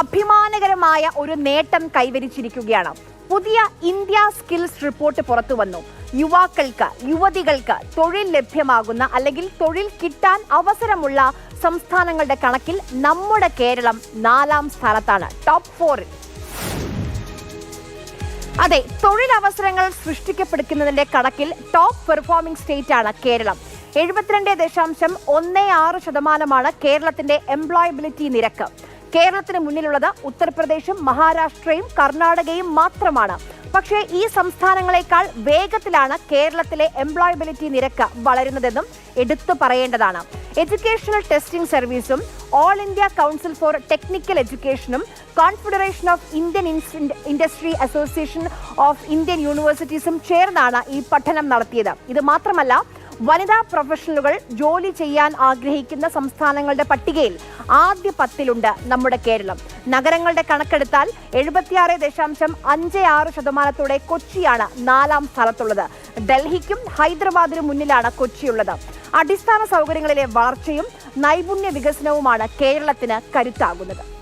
അഭിമാനകരമായ ഒരു നേട്ടം കൈവരിച്ചിരിക്കുകയാണ്. പുതിയ ഇന്ത്യ സ്കിൽസ് റിപ്പോർട്ട് പുറത്തു വന്നു യുവാക്കൾക്ക് യുവതികൾക്ക് തൊഴിൽ ലഭ്യമാകുന്ന അല്ലെങ്കിൽ തൊഴിൽ കിട്ടാൻ അവസരമുള്ള സംസ്ഥാനങ്ങളുടെ കണക്കിൽ നമ്മുടെ കേരളം നാലാം സ്ഥാനത്താണ് ടോപ്പ് ഫോറിൽ അതെ തൊഴിലവസരങ്ങൾ സൃഷ്ടിക്കപ്പെടുക്കുന്നതിന്റെ കണക്കിൽ ടോപ്പ് പെർഫോമിംഗ് സ്റ്റേറ്റ് ആണ് കേരളം. എഴുപത്തിരണ്ട് ദശാംശം ഒന്ന് ആറ് ശതമാനമാണ് കേരളത്തിന്റെ എംപ്ലോയബിലിറ്റി നിരക്ക്. കേരളത്തിന് മുന്നിലുള്ളത് ഉത്തർപ്രദേശും മഹാരാഷ്ട്രയും കർണാടകയും മാത്രമാണ്. പക്ഷേ ഈ സംസ്ഥാനങ്ങളെക്കാൾ വേഗത്തിലാണ് കേരളത്തിലെ എംപ്ലോയബിലിറ്റി നിരക്ക് വളരുന്നതെന്നും എടുത്തു പറയേണ്ടതാണ്. എഡ്യൂക്കേഷണൽ ടെസ്റ്റിംഗ് സർവീസും All India Council for Technical എഡ്യൂക്കേഷനും Confederation of Indian Industry Association of Indian യൂണിവേഴ്സിറ്റീസും ചേർന്നാണ് ഈ പഠനം നടത്തിയത്. ഇത് മാത്രമല്ല വനിതാ പ്രൊഫഷണലുകൾ ജോലി ചെയ്യാൻ ആഗ്രഹിക്കുന്ന സംസ്ഥാനങ്ങളുടെ പട്ടികയിൽ ആദ്യ പത്തിലുണ്ട് നമ്മുടെ കേരളം. നഗരങ്ങളുടെ കണക്കെടുത്താൽ എഴുപത്തിയാറ് ദശാംശം അഞ്ച് ആറ് ശതമാനത്തോടെ കൊച്ചിയാണ് നാലാം സ്ഥലത്തുള്ളത് ഡൽഹിക്കും ഹൈദരാബാദിനും മുന്നിലാണ് കൊച്ചിയുള്ളത്. അടിസ്ഥാന സൗകര്യങ്ങളിലെ വളർച്ചയും നൈപുണ്യ വികസനവുമാണ് കേരളത്തിന് കരുത്താകുന്നത്.